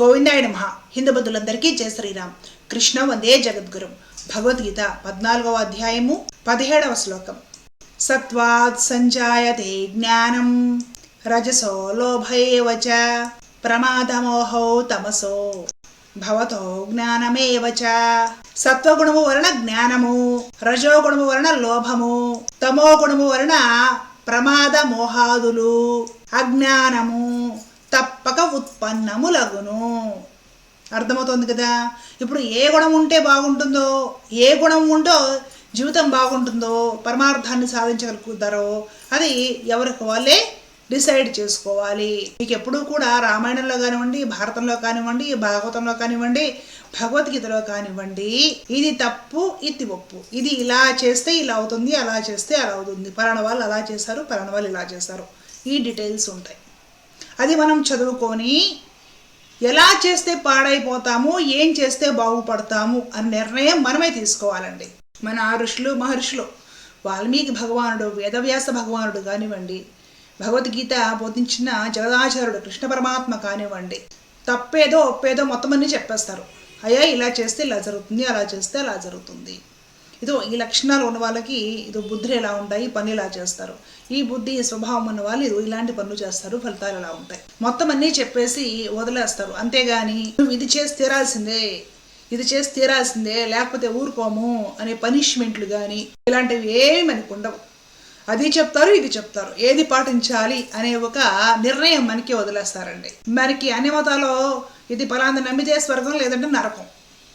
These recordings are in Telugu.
గోవిందాయ నమ. హిందూ జయ శ్రీరామ్. కృష్ణ వందే జగద్గురు. భగవద్గీత పద్నాలుగవ అధ్యాయము పదిహేడవ శ్లోకం. సత్వాత్ సంజాయతే జ్ఞానం. రజసో లోభయేవ చ. ప్రమాదమోహో తమసో. భవతో జ్ఞానమేవ చ. సత్వగుణము వలన జ్ఞానము. రజోగుణము వలన లోభము. తమో గుణము వలన ప్రమాద మోహాదులు అజ్ఞానము. తప్పక ఉత్పన్నములగును అర్థమవుతుంది కదా? ఇప్పుడు ఏ గుణం ఉంటే బాగుంటుందో ఏ గుణం ఉంటో జీవితం బాగుంటుందో పరమార్థాన్ని సాధించగలుగుతారో అది ఎవరికి వాళ్ళే డిసైడ్ చేసుకోవాలి. మీకు ఎప్పుడూ కూడా రామాయణంలో కానివ్వండి భారతంలో కానివ్వండి భాగవతంలో కానివ్వండి భగవద్గీతలో కానివ్వండి ఇది తప్పు ఇది ఒప్పు. ఇది ఇలా చేస్తే ఇలా అవుతుంది అలా చేస్తే అలా అవుతుంది. పలానా వాళ్ళు అలా చేశారు పలానా వాళ్ళు ఇలా చేశారు. ఈ డీటెయిల్స్ ఉంటాయి. అది మనం చదువుకొని ఎలా చేస్తే పాడైపోతాము ఏం చేస్తే బాగుపడతాము అనే నిర్ణయం మనమే తీసుకోవాలండి. మన ఆ ఋషులు మహర్షులు వాల్మీకి భగవానుడు వేదవ్యాస భగవానుడు కానివ్వండి భగవద్గీత బోధించిన జగదాచార్యుడు కృష్ణ పరమాత్మ కానివ్వండి తప్పేదో ఒప్పేదో మొత్తం అన్ని చెప్పేస్తారు. అయ్యా ఇలా చేస్తే ఇలా జరుగుతుంది అలా చేస్తే అలా జరుగుతుంది. ఇదో ఈ లక్షణాలు ఉన్న వాళ్ళకి ఇదో బుద్ధులు ఎలా ఉంటాయి పని ఎలా చేస్తారు? ఈ బుద్ధి స్వభావం ఉన్న వాళ్ళు ఇదో ఇలాంటి పనులు చేస్తారు ఫలితాలు ఎలా ఉంటాయి? మొత్తం అన్నీ చెప్పేసి వదిలేస్తారు. అంతేగాని నువ్వు ఇది చేసి తీరాల్సిందే ఇది చేసి తీరాల్సిందే లేకపోతే ఊరుకోము అనే పనిష్మెంట్లు కానీ ఇలాంటివి ఏమి మనకు ఉండవు. అది చెప్తారు ఇది చెప్తారు. ఏది పాటించాలి అనే ఒక నిర్ణయం మనకి వదిలేస్తారండి. మనకి అన్ని మతాలో ఇది పలానా నమ్మితే స్వర్గం లేదంటే నరకం.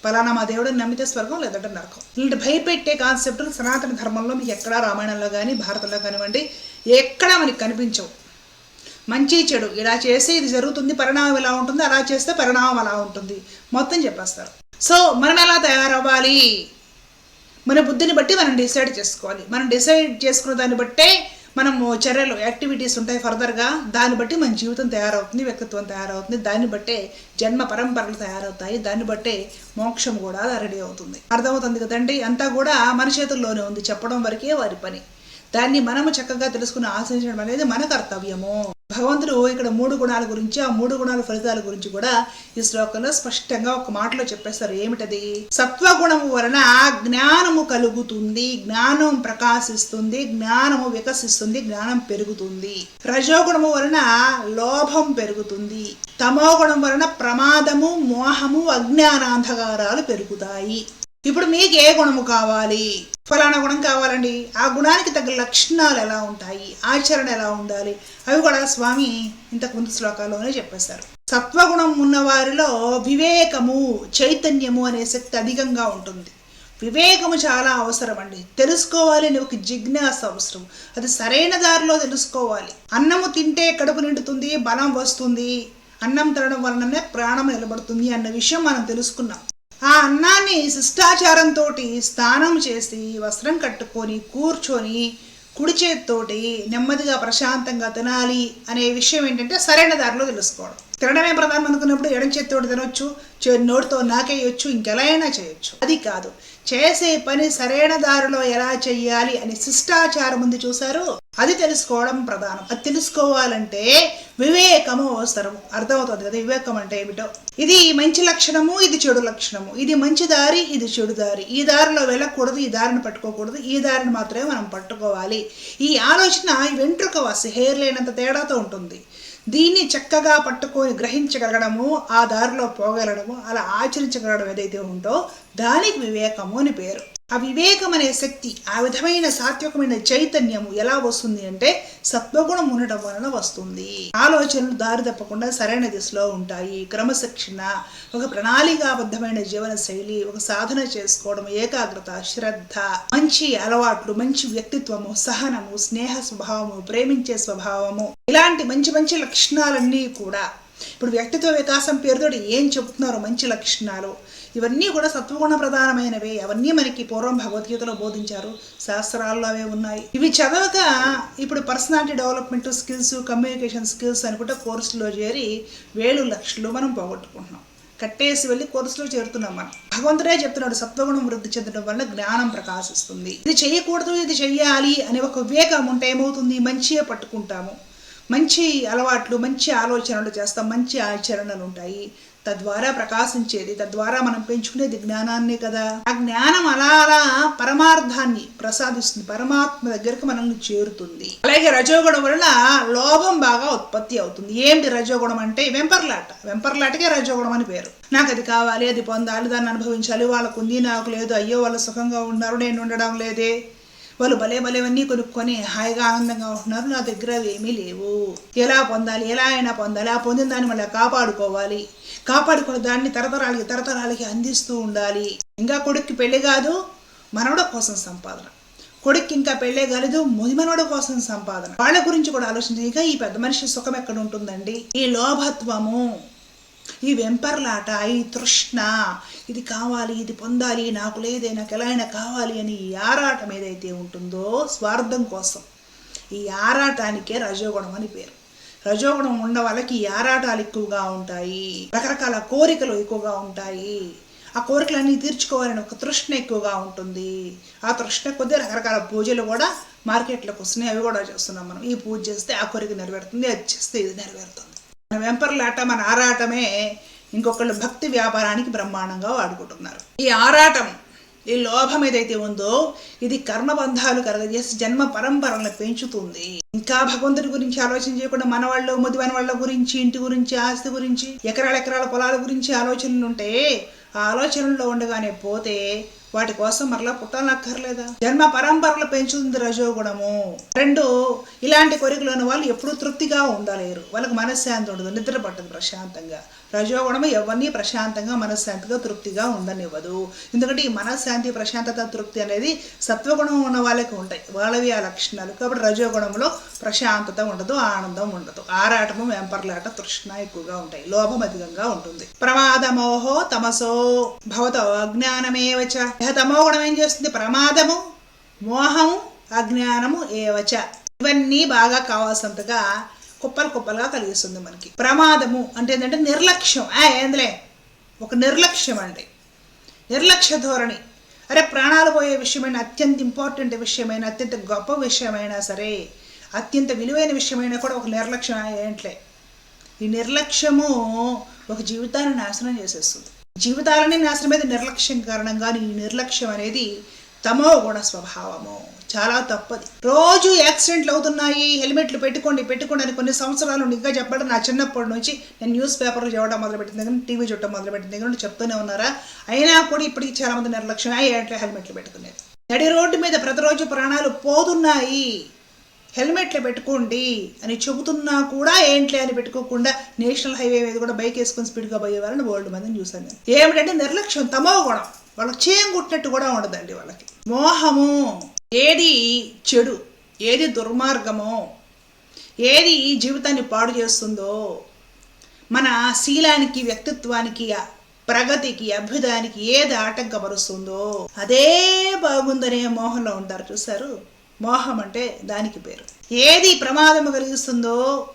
పలానా మా దేవుడిని నమ్మితే స్వర్గం లేదంటే నరకం. ఇలాంటి భయపెట్టే కాన్సెప్టులు సనాతన ధర్మంలో మీకు ఎక్కడా రామాయణంలో కానీ భారతంలో కానివ్వండి ఎక్కడా మనకి కనిపించవు. మంచి చెడు. ఇలా చేస్తే ఇది జరుగుతుంది పరిణామం ఇలా ఉంటుంది అలా చేస్తే పరిణామం అలా ఉంటుంది. మొత్తం చెప్పేస్తారు. సో మనం ఎలా తయారవ్వాలి? మన బుద్ధిని బట్టి మనం డిసైడ్ చేసుకోవాలి. మనం డిసైడ్ చేసుకున్న దాన్ని బట్టే మనము చర్యలు యాక్టివిటీస్ ఉంటాయి ఫర్దర్గా దాన్ని బట్టి మన జీవితం తయారవుతుంది వ్యక్తిత్వం తయారవుతుంది దాన్ని బట్టే జన్మ పరంపరలు తయారవుతాయి దాన్ని బట్టే మోక్షం కూడా రెడీ అవుతుంది. అర్థమవుతుంది కదండి? అంతా కూడా మన చేతుల్లోనే ఉంది చెప్పడం వరకే వారి పని. దాన్ని మనము చక్కగా తెలుసుకుని ఆశించడం అనేది మన కర్తవ్యము. భగవంతుడు ఇక్కడ మూడు గుణాల గురించి ఆ మూడు గుణాల ఫలితాల గురించి కూడా ఈ శ్లోకంలో స్పష్టంగా ఒక మాటలో చెప్పేస్తారు ఏమిటది? సత్వగుణము వలన జ్ఞానము కలుగుతుంది జ్ఞానం ప్రకాశిస్తుంది జ్ఞానము వికసిస్తుంది జ్ఞానం పెరుగుతుంది. రజోగుణము వలన లోభం పెరుగుతుంది తమో గుణం వలన ప్రమాదము మోహము అజ్ఞానాంధకారాలు పెరుగుతాయి. ఇప్పుడు మీకు ఏ గుణము కావాలి? ఫలానా గుణం కావాలండి. ఆ గుణానికి తగ్గ లక్షణాలు ఎలా ఉంటాయి? ఆచరణ ఎలా ఉండాలి? అవి కూడా స్వామి ఇంతకు ముందు శ్లోకాల్లోనే చెప్పేశారు. సత్వగుణం ఉన్న వారిలో వివేకము చైతన్యము అనే శక్తి అధికంగా ఉంటుంది. వివేకము చాలా అవసరం అండి తెలుసుకోవాలి అని ఒక జిజ్ఞాస అవసరం. అది సరైన దారిలో తెలుసుకోవాలి. అన్నము తింటే కడుపు నిండుతుంది బలం వస్తుంది. అన్నం తినడం వలననే ప్రాణం నిలబడుతుంది అన్న విషయం మనం తెలుసుకున్నాం. ఆ అన్నాన్ని శిష్టాచారంతో స్నానం చేసి వస్త్రం కట్టుకొని కూర్చొని కుడి చేతితోటి నెమ్మదిగా ప్రశాంతంగా తినాలి అనే విషయం ఏంటంటే సరైన దారిలో తెలుసుకోవడం. తినడమే ప్రధానం అనుకున్నప్పుడు ఎడం చేతితోటి తినొచ్చు చే- నోటితో నాకేయొచ్చు ఇంకెలా అయినా చేయొచ్చు. అది కాదు. చేసే పని సరైన దారిలో ఎలా చెయ్యాలి అని శిష్టాచారం ఉంది చూశారు? అది తెలుసుకోవడం ప్రధానం. అది తెలుసుకోవాలంటే వివేకము అవసరం. అర్థమవుతుంది కదా వివేకం అంటే ఏమిటో? ఇది మంచి లక్షణము ఇది చెడు లక్షణము. ఇది మంచి దారి ఇది చెడు దారి. ఈ దారిలో వెళ్ళకూడదు ఈ దారిని పట్టుకోకూడదు ఈ దారిని మాత్రమే మనం పట్టుకోవాలి. ఈ ఆలోచన వెంట్రుక వాసి హెయిర్ లేనంత తేడాతో ఉంటుంది. దీన్ని చక్కగా పట్టుకొని గ్రహించగలగడము ఆ దారిలో పోగలగడము అలా ఆచరించగలగడం ఏదైతే ఉందో దానికి వివేకము అని పేరు. ఆ వివేకం అనే శక్తి ఆ విధమైన సాత్వికమైన చైతన్యము ఎలా వస్తుంది అంటే సత్వగుణం ఉండటం వలన వస్తుంది. ఆలోచనలు దారి తప్పకుండా సరైన దిశలో ఉంటాయి. క్రమశిక్షణ ఒక ప్రణాళికాబద్ధమైన జీవన శైలి ఒక సాధన చేసుకోవడం ఏకాగ్రత శ్రద్ధ మంచి అలవాట్లు మంచి వ్యక్తిత్వము సహనము స్నేహ స్వభావము ప్రేమించే స్వభావము ఇలాంటి మంచి మంచి లక్షణాలన్నీ కూడా. ఇప్పుడు వ్యక్తిత్వ వికాసం పేరుతో ఏం చెబుతున్నారో మంచి లక్షణాలు. ఇవన్నీ కూడా సత్వగుణ ప్రధానమైనవే. అవన్నీ మనకి పూర్వం భగవద్గీతలో బోధించారు. శాస్త్రాల్లో అవే ఉన్నాయి. ఇవి చదవక ఇప్పుడు personality development skills communication skills అనుకుంటే కోర్సులో చేరి వేలు లక్షలు మనం పోగొట్టుకుంటున్నాం. కట్టేసి వెళ్ళి కోర్సులో చేరుతున్నాం మనం. భగవంతుడే చెప్తున్నాడు సత్వగుణం వృద్ధి చెందడం వల్ల జ్ఞానం ప్రకాశిస్తుంది. ఇది చేయకూడదు ఇది చెయ్యాలి అనే ఒక వివేకం ఉంటే ఏమవుతుంది? మంచిగా పట్టుకుంటాము. మంచి అలవాట్లు మంచి ఆలోచనలు చేస్తాం మంచి ఆచరణలు ఉంటాయి. తద్వారా ప్రకాశించేది తద్వారా మనం పెంచుకునేది జ్ఞానాన్ని కదా. ఆ జ్ఞానం అలా అలా పరమార్థాన్ని ప్రసాదిస్తుంది పరమాత్మ దగ్గరకు మనల్ని చేరుతుంది. అలాగే రజోగుణం వల్ల లోభం బాగా ఉత్పత్తి అవుతుంది. ఏంటి రజోగుణం అంటే? వెంపర్లాట. వెంపర్లాటకే రజోగుణం అని పేరు. నాకు అది కావాలి అది పొందాలి దాన్ని అనుభవించాలి వాళ్ళకు ఉంది నాకు లేదు అయ్యో వాళ్ళు సుఖంగా ఉన్నారు నేను ఉండడం లేదే. వాళ్ళు భలే భలేవన్నీ కొనుక్కొని హాయిగా ఆనందంగా ఉంటున్నారు. నా దగ్గర అవి ఏమీ లేవు. ఎలా పొందాలి? ఎలా అయినా పొందాలి. ఆ పొందిన దాన్ని మళ్ళీ కాపాడుకోవాలి. కాపాడుకున్న దాన్ని తరతరాలకి తరతరాలకి అందిస్తూ ఉండాలి. ఇంకా కొడుక్కి పెళ్ళి కాదు మనవడ కోసం సంపాదన. కొడుక్కి ఇంకా పెళ్ళే కాలేదు ముదిమనోడ కోసం సంపాదన. వాళ్ళ గురించి కూడా ఆలోచించగా ఈ పెద్ద మనిషి సుఖం ఎక్కడ ఉంటుందండి? ఈ లోభత్వము. ఈ వెంపర్లాట ఈ తృష్ణ ఇది కావాలి ఇది పొందాలి నాకు లేదే నాకు ఎలా అయినా కావాలి అని ఈ ఆరాటం ఏదైతే ఉంటుందో స్వార్థం కోసం. ఈ ఆరాటానికే రజోగుణం అని పేరు. రజోగుణం ఉన్న వాళ్ళకి ఈ ఆరాటాలు ఎక్కువగా ఉంటాయి. రకరకాల కోరికలు ఎక్కువగా ఉంటాయి. ఆ కోరికలన్నీ తీర్చుకోవాలని ఒక తృష్ణ ఎక్కువగా ఉంటుంది. ఆ తృష్ణ కొద్దీ రకరకాల పూజలు కూడా మార్కెట్లోకి వస్తున్నాయి. అవి కూడా చేస్తున్నాం మనం. ఈ పూజ చేస్తే ఆ కోరిక నెరవేరుతుంది అది చేస్తే ఇది నెరవేరుతుంది. మన వెంపర్లాట మన ఆరాటమే ఇంకొకళ్ళు భక్తి వ్యాపారానికి బ్రహ్మాండంగా వాడుకుంటున్నారు. ఈ ఆరాటం ఈ లోభం ఏదైతే ఉందో ఇది కర్మబంధాలు కలగజేసి జన్మ పరంపరలను పెంచుతుంది. ఇంకా భగవంతుడి గురించి ఆలోచన చేయకుండా మన వాళ్ళు ముదివని వాళ్ళ గురించి ఇంటి గురించి ఆస్తి గురించి ఎకరాల ఎకరాల పొలాల గురించి ఆలోచనలు ఉంటే ఆ ఆలోచనల్లో ఉండగానే పోతే వాటి కోసం మరలా పుట్టాలక్కర్లేదా జన్మ పరంపరలు పెంచుతుంది రజోగుణము రెండు ఇలాంటి కోరికలు ఉన్న వాళ్ళు ఎప్పుడూ తృప్తిగా ఉండలేరు. వాళ్ళకి మనశ్శాంతి ఉండదు నిద్ర పట్టదు ప్రశాంతంగా. రజోగుణము ఎవరిని ప్రశాంతంగా మనశ్శాంతిగా తృప్తిగా ఉండనివ్వదు. ఎందుకంటే ఈ మనశ్శాంతి ప్రశాంతత తృప్తి అనేది సత్వగుణం ఉన్న వాళ్ళకి ఉంటాయి. వాళ్ళవి ఆ లక్షణాలు. కాబట్టి రజోగుణంలో ప్రశాంతత ఉండదు ఆనందం ఉండదు. ఆరాటము వెంపర్లాట తృష్ణ ఎక్కువగా ఉంటాయి. లోభం అధికంగా ఉంటుంది. ప్రమాదమోహో తమసో భవతో అజ్ఞానమేవచ తమో గుణం ఏం చేస్తుంది? ప్రమాదము మోహము అజ్ఞానము ఏవచ. ఇవన్నీ బాగా కావాల్సినంతగా కుప్పలు కుప్పలుగా కలిగిస్తుంది మనకి. ప్రమాదము అంటే ఏంటంటే నిర్లక్ష్యం. ఆ ఏందిలే? ఒక నిర్లక్ష్యం అండి. నిర్లక్ష్య ధోరణి. అరే ప్రాణాలు పోయే విషయమైన అత్యంత ఇంపార్టెంట్ విషయమైన అత్యంత గొప్ప విషయమైనా సరే అత్యంత విలువైన విషయమైనా కూడా ఒక నిర్లక్ష్యం ఏంట్లే? ఈ నిర్లక్ష్యము ఒక జీవితాన్ని నాశనం చేసేస్తుంది. జీవితాలని నాశనం మీద నిర్లక్ష్యం కారణంగా ఈ నిర్లక్ష్యం అనేది తమో గుణ స్వభావము. చాలా తప్పది. రోజు యాక్సిడెంట్లు అవుతున్నాయి హెల్మెట్లు పెట్టుకోండి పెట్టుకోండి అని కొన్ని సంవత్సరాలు ఇంకా చెప్పడం నా చిన్నప్పటి నుంచి నేను న్యూస్ పేపర్లు చదవడం మొదలుపెట్టిన దగ్గర టీవీ చూడటం మొదలుపెట్టిన దగ్గర నుండి చెప్తూనే ఉన్నారా? అయినా కూడా ఇప్పటికి చాలా మంది నిర్లక్ష్యం అయ్యేట్లే హెల్మెట్లు పెట్టుకునేది. నడి రోడ్డు మీద ప్రతిరోజు ప్రాణాలు పోతున్నాయి. హెల్మెట్లు పెట్టుకోండి అని చెబుతున్నా కూడా ఏంట్లే అని పెట్టుకోకుండా నేషనల్ హైవే మీద కూడా బైక్ వేసుకొని స్పీడ్గా పోయేవారని వాళ్ళని వరల్డ్ మందిని చూశాను నేను ఏమిటంటే నిర్లక్ష్యం తమో గుణం. వాళ్ళకి చేయం కుట్టినట్టు కూడా ఉండదండి వాళ్ళకి. మోహము. ఏది చెడు ఏది దుర్మార్గమో ఏది ఈ జీవితాన్ని పాడు చేస్తుందో మన శీలానికి వ్యక్తిత్వానికి ప్రగతికి అభ్యుదానికి ఏది ఆటంకపరుస్తుందో అదే బాగుందనే మోహంలో ఉంటారు. చూసారు మోహం అంటే దానికి పేరు. ఏది ప్రమాదం కలిగిస్తుందో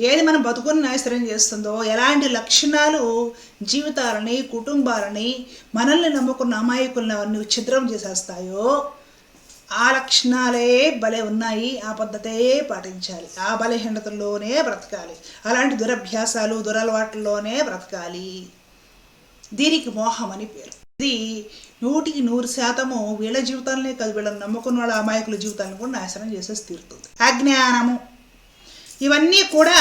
ఏది మనం బతుకుని నాశనం చేస్తుందో ఎలాంటి లక్షణాలు జీవితాలని కుటుంబాలని మనల్ని నమ్ముకున్న అమాయకులను ఛిద్రం చేసేస్తాయో ఆ లక్షణాలే భలే ఉన్నాయి ఆ పద్ధతే పాటించాలి. ఆ బలహీనతల్లోనే బ్రతకాలి. అలాంటి దురభ్యాసాలు దురలవాట్లలోనే బ్రతకాలి. దీనికి మోహం అని పేరు. ఇది నూటికి నూరు శాతము వీళ్ళ జీవితాలనే కాదు వీళ్ళని నమ్ముకున్న వాళ్ళ అమాయకుల జీవితాలను కూడా నాశనం చేసేసి తీరుతుంది. అజ్ఞానము. ఇవన్నీ కూడా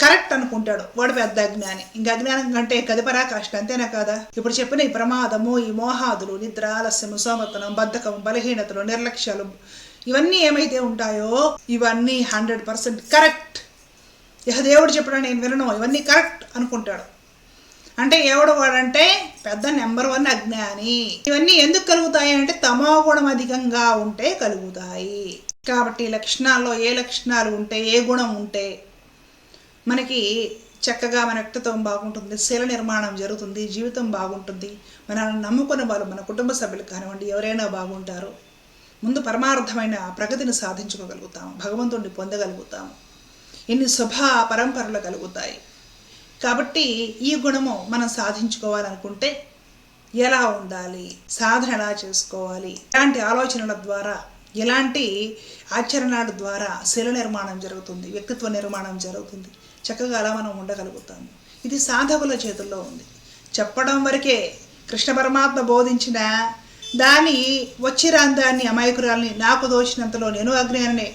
కరెక్ట్ అనుకుంటాడు. వాడు పెద్ద అజ్ఞాని. ఇంకా అజ్ఞానం కంటే కదిపరాకాష్ట అంతేనా కదా? ఇప్పుడు చెప్పిన ఈ ప్రమాదము ఈ మోహాదులు నిద్ర ఆలస్యము సోమతనం బద్ధకం బలహీనతలు నిర్లక్ష్యాలు ఇవన్నీ ఏమైతే ఉంటాయో ఇవన్నీ హండ్రెడ్ పర్సెంట్ కరెక్ట్. ఇహ దేవుడు చెప్పడం నేను వినను ఇవన్నీ కరెక్ట్ అనుకుంటాడు. అంటే ఎవడు వాడంటే పెద్ద నెంబర్ వన్ అజ్ఞాని. ఇవన్నీ ఎందుకు కలుగుతాయి అంటే తమో గుణం అధికంగా ఉంటే కలుగుతాయి. కాబట్టి లక్షణాల్లో ఏ లక్షణాలు ఉంటే ఏ గుణం ఉంటే మనకి చక్కగా మన వ్యక్తిత్వం బాగుంటుంది శీల నిర్మాణం జరుగుతుంది జీవితం బాగుంటుంది. మనల్ని నమ్ముకున్న వాళ్ళు మన కుటుంబ సభ్యులు కానివ్వండి ఎవరైనా బాగుంటారు. ముందు పరమార్థమైన ప్రగతిని సాధించుకోగలుగుతాం భగవంతుడిని పొందగలుగుతాం ఎన్ని శుభ పరంపరలు కలుగుతాయి. కాబట్టి ఈ గుణము మనం సాధించుకోవాలనుకుంటే ఎలా ఉండాలి? సాధన ఎలా చేసుకోవాలి. ఎలాంటి ఆలోచనల ద్వారా ఎలాంటి ఆచరణల ద్వారా శిల నిర్మాణం జరుగుతుంది వ్యక్తిత్వ నిర్మాణం జరుగుతుంది. చక్కగా అలా మనం ఉండగలుగుతాము ఇది సాధకుల చేతుల్లో ఉంది. చెప్పడం వరకే కృష్ణ పరమాత్మ బోధించిన దాని వచ్చి రాని అమాయకురాల్ని నాకు దోచినంతలో నేను అజ్ఞాననే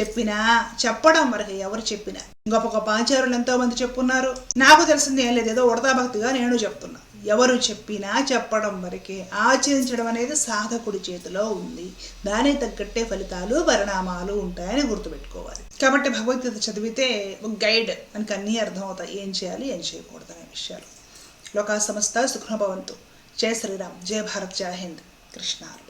చెప్పినా చెప్పడం వరకు ఎవరు చెప్పినా. గొప్ప గొప్ప ఆచార్యులు ఎంతో మంది చెప్పున్నారు. నాకు తెలిసింది ఏం లేదు ఏదో ఉడతాభక్తిగా నేను చెప్తున్నా. ఎవరు చెప్పినా చెప్పడం వరకే ఆచరించడం అనేది సాధకుడి చేతిలో ఉంది. దానికి తగ్గట్టే ఫలితాలు పరిణామాలు ఉంటాయని గుర్తుపెట్టుకోవాలి. కాబట్టి భగవద్గీత చదివితే ఒక గైడ్ మనకు అన్నీ అర్థమవుతాయి. ఏం చేయాలి ఏం చేయకూడదు అనే విషయాలు. లోకా సంస్థ సుఖ్నభవంతు జయ శ్రీరామ్. జయ భారత్. జయ హింద్. కృష్ణారు